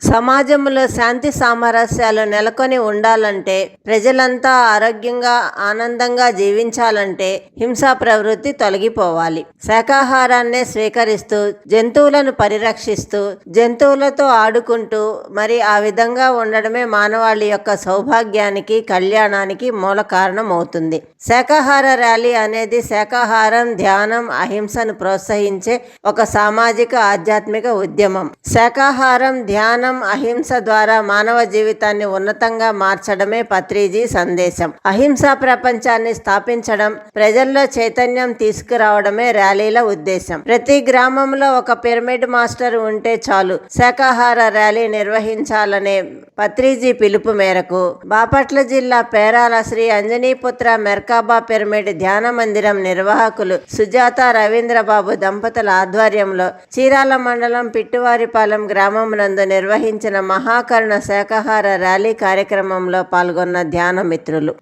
సమాజంలో శాంతి సామరస్యాలు నెలకొని ఉండాలంటే ప్రజలంతా ఆరోగ్యంగా ఆనందంగా జీవించాలంటే హింసా ప్రవృత్తి తొలగిపోవాలి. శాకాహారాన్నే స్వీకరిస్తూ జంతువులను పరిరక్షిస్తూ జంతువులతో ఆడుకుంటూ మరి ఆ విధంగా ఉండడమే మానవాళి యొక్క సౌభాగ్యానికి కళ్యాణానికి మూల కారణం అవుతుంది శాకాహార ర్యాలీ అనేది శాకాహారం ధ్యానం అహింసను ప్రోత్సహించే ఒక సామాజిక ఆధ్యాత్మిక ఉద్యమం. శాకాహారం ధ్యానం అహింస ద్వారా మానవ జీవితాన్ని ఉన్నతంగా మార్చడమే పత్రిజీ సందేశం. అహింసా ప్రపంచాన్ని స్థాపించడం ప్రజల్లో చైతన్యం తీసుకురావడమే ర్యాలీల ఉద్దేశం. ప్రతి గ్రామంలో ఒక పిరమిడ్ మాస్టర్ ఉంటే చాలు. శాకాహార ర్యాలీ నిర్వహించాలనే పత్రిజీ పిలుపు మేరకు బాపట్ల జిల్లా పేరాల శ్రీ అంజనీపుత్ర మెర్కాబా పిరమిడ్ ధ్యాన మందిరం నిర్వాహకులు సుజాత రవీంద్రబాబు దంపతుల ఆధ్వర్యంలో చీరాల మండలం పిట్టువారిపాలెం గ్రామం నందు నిర్వహించిన మహాకరుణ శాఖహార ర్యాలీ కార్యక్రమంలో పాల్గొన్న ధ్యాన మిత్రులు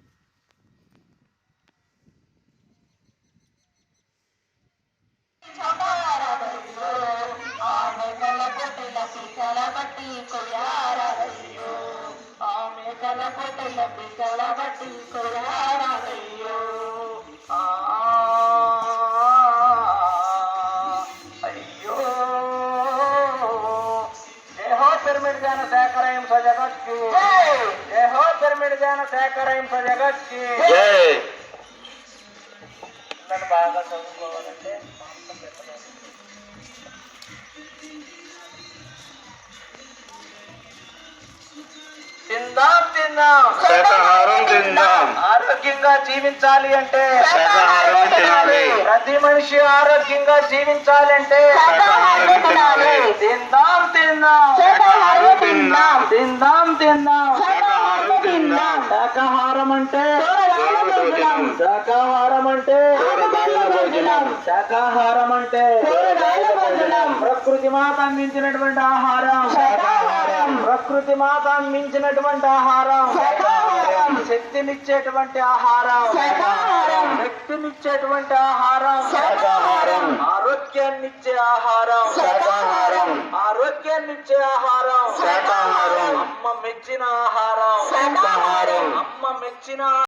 కొయ్యారాలయ్యో జాన సేకరహింస జగత్కి దేహో పిరమిడ్ జాన సేకరహింస జగత్కి నన్ను బాగా చదువుకోవాలంటే తిందాం తిందాం। శాకాహారం తిందాం। ఆరోగ్యంగా జీవించాలి అంటే శాకాహారం తినాలి। ప్రతి మనిషి ఆరోగ్యంగా జీవించాలంటే శాకాహారం తినాలి। తిందాం తిందాం। తిందాం తిందాం తిందాం. తిందాం. శాకాహారం అంటే. శాకాహారం అంటే. శాకాహారం అంటే ప్రకృతి మాత అందించినటువంటి ఆహారం. ప్రకృతి మాత అందించినటువంటి ఆహారం. శక్తినిచ్చేటువంటి ఆహారం. శక్తినిచ్చేటువంటి ఆహారం శాకాహారం. ఆరోగ్యాన్నిచ్చే ఆహారం శాకాహారం. ఆరోగ్యాన్నిచ్చే ఆహారం. అమ్మ మెచ్చిన ఆహారం. అమ్మ మెచ్చిన